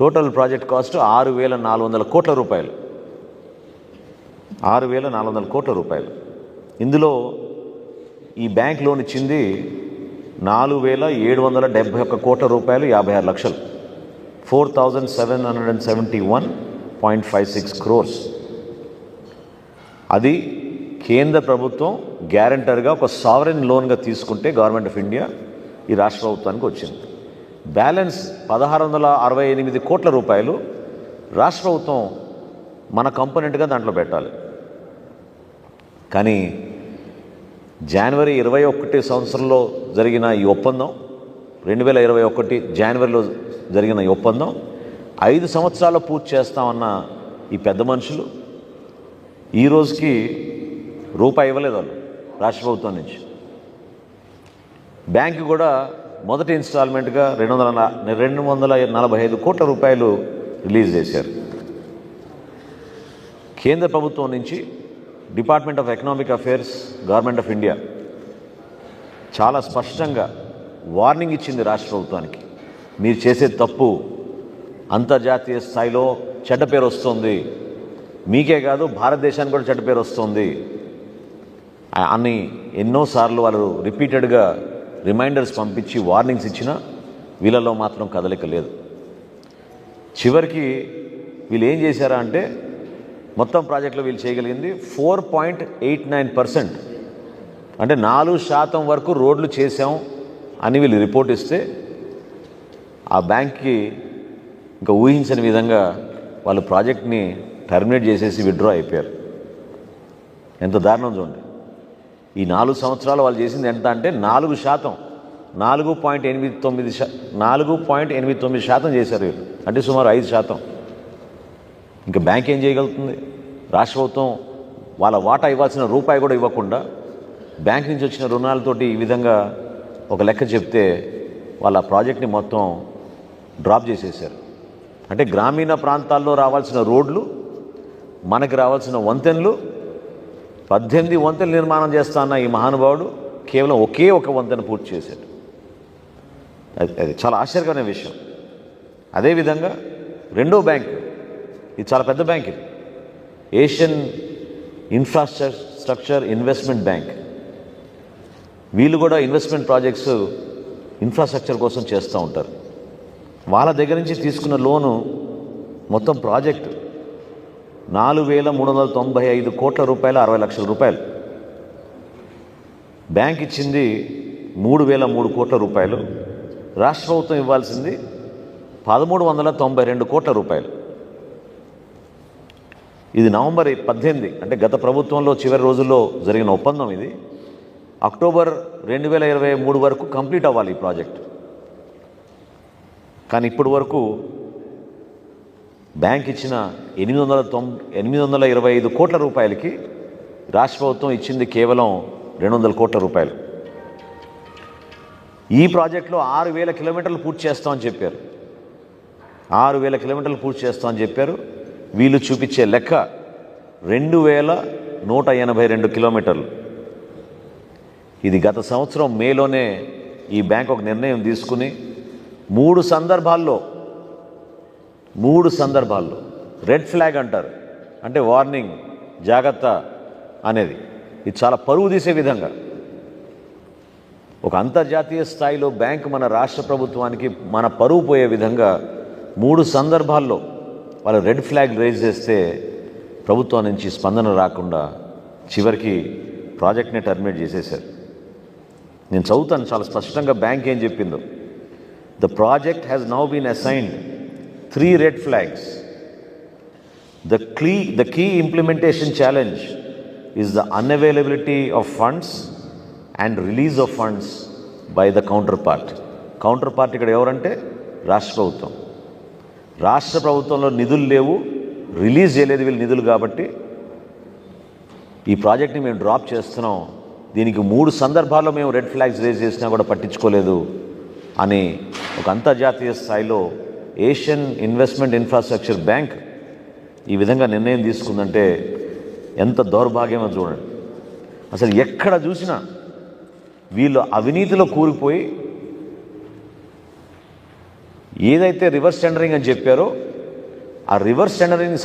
Total project cost ఆరు వేల నాలుగు వందల కోట్ల రూపాయలు. ఆరు వేల నాలుగు వందల కోట్ల రూపాయలు. ఇందులో ఈ బ్యాంక్ లోన్ ఇచ్చింది నాలుగు వేల ఏడు వందల డెబ్బై ఒక్క కోట్ల రూపాయలు యాభై ఆరు లక్షలు. Four thousand seven hundred and seventy one point five six crores. అది కేంద్ర ప్రభుత్వం గ్యారంటర్గా ఒక సావరెన్ లోన్గా తీసుకుంటే గవర్నమెంట్ ఆఫ్ ఇండియా ఈ రాష్ట్ర ప్రభుత్వానికి వచ్చింది. బ్యాలెన్స్ పదహారు వందల అరవై ఎనిమిది కోట్ల రూపాయలు రాష్ట్ర ప్రభుత్వం మన కంపోనెంట్గా దాంట్లో పెట్టాలి. కానీ జనవరి ఇరవై ఒకటి సంవత్సరంలో జరిగిన ఈ ఒప్పందం రెండు వేల ఇరవై ఒకటి జనవరిలో జరిగిన ఈ ఒప్పందం ఐదు సంవత్సరాలు పూర్తి చేస్తామన్న ఈ పెద్ద మనుషులు ఈ రోజుకి రూపాయి ఇవ్వలేదు వాళ్ళు రాష్ట్ర ప్రభుత్వం నుంచి. బ్యాంకు కూడా మొదటి ఇన్స్టాల్మెంట్గా రెండు వందల రెండు వందల నలభై ఐదు కోట్ల రూపాయలు రిలీజ్ చేశారు. కేంద్ర ప్రభుత్వం నుంచి department of economic affairs government of India చాలా స్పష్టంగా వార్నింగ్ ఇచ్చింది రాష్ట్ర ప్రభుత్వానికి. మీరు చేసే తప్పు అంతర్జాతీయ స్థాయిలో చెడ్డ పేరు వస్తుంది. మీకే కాదు భారతదేశానికి కూడా చెడ్డ పేరు వస్తుంది. అని ఎన్నోసార్లు వాళ్ళు రిపీటెడ్గా రిమైండర్స్ పంపించి వార్నింగ్స్ ఇచ్చినా వీళ్ళలో మాత్రం కదలిక లేదు. చివరికి వీళ్ళు ఏం చేశారా అంటే మొత్తం ప్రాజెక్టులో వీళ్ళు చేయగలిగింది four point eight nine percent. అంటే నాలుగు శాతం వరకు రోడ్లు చేశాం అని వీళ్ళు రిపోర్ట్ ఇస్తే ఆ బ్యాంక్కి ఇంకా ఊహించని విధంగా వాళ్ళు ప్రాజెక్ట్ని టర్మినేట్ చేసేసి విత్డ్రా అయిపోయారు. ఎంత దారుణం చూడండి. ఈ నాలుగు సంవత్సరాలు వాళ్ళు చేసింది ఎంత అంటే నాలుగు శాతం. నాలుగు పాయింట్ ఎనిమిది తొమ్మిది శా నాలుగు పాయింట్ ఎనిమిది తొమ్మిది శాతం చేశారు వీళ్ళు. అంటే సుమారు ఐదు శాతం. ఇంకా బ్యాంక్ ఏం చేయగలుగుతుంది? రాష్ట్ర ప్రభుత్వం వాళ్ళ వాటా ఇవ్వాల్సిన రూపాయి కూడా ఇవ్వకుండా బ్యాంక్ నుంచి వచ్చిన రుణాలతోటి ఈ విధంగా ఒక లెక్క చెప్తే వాళ్ళ ప్రాజెక్ట్ని మొత్తం డ్రాప్ చేసేసారు అంటే గ్రామీణ ప్రాంతాల్లో రావాల్సిన రోడ్లు మనకి రావాల్సిన వంతెనలు పద్దెనిమిది వంతెనలు నిర్మాణం చేస్తా అన్న ఈ మహానుభావుడు కేవలం ఒకే ఒక వంతెన పూర్తి చేశాడు. అది అది చాలా ఆశ్చర్యకరమైన విషయం. అదేవిధంగా రెండో బ్యాంక్ ఇది చాలా పెద్ద బ్యాంక్ ఇది. Asian infrastructure investment bank. వీళ్ళు కూడా ఇన్వెస్ట్మెంట్ ప్రాజెక్ట్స్ ఇన్ఫ్రాస్ట్రక్చర్ కోసం చేస్తూ ఉంటారు. వాళ్ళ దగ్గర నుంచి తీసుకున్న లోను మొత్తం ప్రాజెక్టు. నాలుగు వేల మూడు వందల తొంభై ఐదు కోట్ల రూపాయలు అరవై లక్షల రూపాయలు. బ్యాంక్ ఇచ్చింది మూడు వేల మూడు కోట్ల రూపాయలు. రాష్ట్ర ప్రభుత్వం ఇవ్వాల్సింది పదమూడు వందల తొంభై రెండు కోట్ల రూపాయలు. ఇది నవంబర్ పద్దెనిమిది అంటే గత ప్రభుత్వంలో చివరి రోజుల్లో జరిగిన ఒప్పందం ఇది. అక్టోబర్ రెండు వేల ఇరవై మూడు వరకు కంప్లీట్ అవ్వాలి ఈ ప్రాజెక్ట్. కానీ ఇప్పటి వరకు బ్యాంక్ ఇచ్చిన ఎనిమిది వందల తొం ఎనిమిది వందల ఇరవై ఐదు కోట్ల రూపాయలకి రాష్ట్ర ప్రభుత్వం ఇచ్చింది కేవలం రెండు వందల కోట్ల రూపాయలు. ఈ ప్రాజెక్టులో ఆరు వేల కిలోమీటర్లు పూర్తి చేస్తామని చెప్పారు. ఆరు వేల కిలోమీటర్లు పూర్తి చేస్తామని చెప్పారు. వీళ్ళు చూపించే లెక్క రెండు వేల నూట ఎనభై రెండు కిలోమీటర్లు. ఇది గత సంవత్సరం మేలోనే ఈ బ్యాంక్ ఒక నిర్ణయం తీసుకుని మూడు సందర్భాల్లో మూడు సందర్భాల్లో. రెడ్ ఫ్లాగ్ అంటారు. అంటే వార్నింగ్ జాగ్రత్త అనేది. ఇది చాలా పరువు తీసే విధంగా. ఒక అంతర్జాతీయ స్థాయిలో బ్యాంక్ మన రాష్ట్ర ప్రభుత్వానికి మన పరువు పోయే విధంగా మూడు సందర్భాల్లో వాళ్ళు రెడ్ ఫ్లాగ్ రేజ్ చేస్తే ప్రభుత్వం నుంచి స్పందన రాకుండా చివరికి ప్రాజెక్ట్ని టర్మినేట్ చేసేశారు. నేను చదువుతాను చాలా స్పష్టంగా బ్యాంక్ ఏం చెప్పిందో. The project has now been assigned three red flags The key, the key implementation challenge is the unavailability of funds and release of funds by the counterpart. Counterpart ఇక్కడ ఎవరంటే రాష్ట్ర ప్రభుత్వం. రాష్ట్ర ప్రభుత్వంలో నిధులు లేవు రిలీజ్ చేయలేదు వీళ్ళు నిధులు కాబట్టి ఈ ప్రాజెక్ట్ని మేము డ్రాప్ చేస్తున్నాం. దీనికి మూడు సందర్భాల్లో మేము రెడ్ ఫ్లాగ్స్ రేజ్ చేసినా కూడా పట్టించుకోలేదు అని ఒక అంతర్జాతీయ స్థాయిలో ఏషియన్ ఇన్వెస్ట్మెంట్ ఇన్ఫ్రాస్ట్రక్చర్ బ్యాంక్ ఈ విధంగా నిర్ణయం తీసుకుందంటే ఎంత దౌర్భాగ్యమో చూడండి. అసలు ఎక్కడ చూసినా వీళ్ళు అవినీతిలో కూరుకుపోయి ఏదైతే రివర్స్ టెండరింగ్ అని చెప్పారో ఆ రివర్స్ టెండరింగ్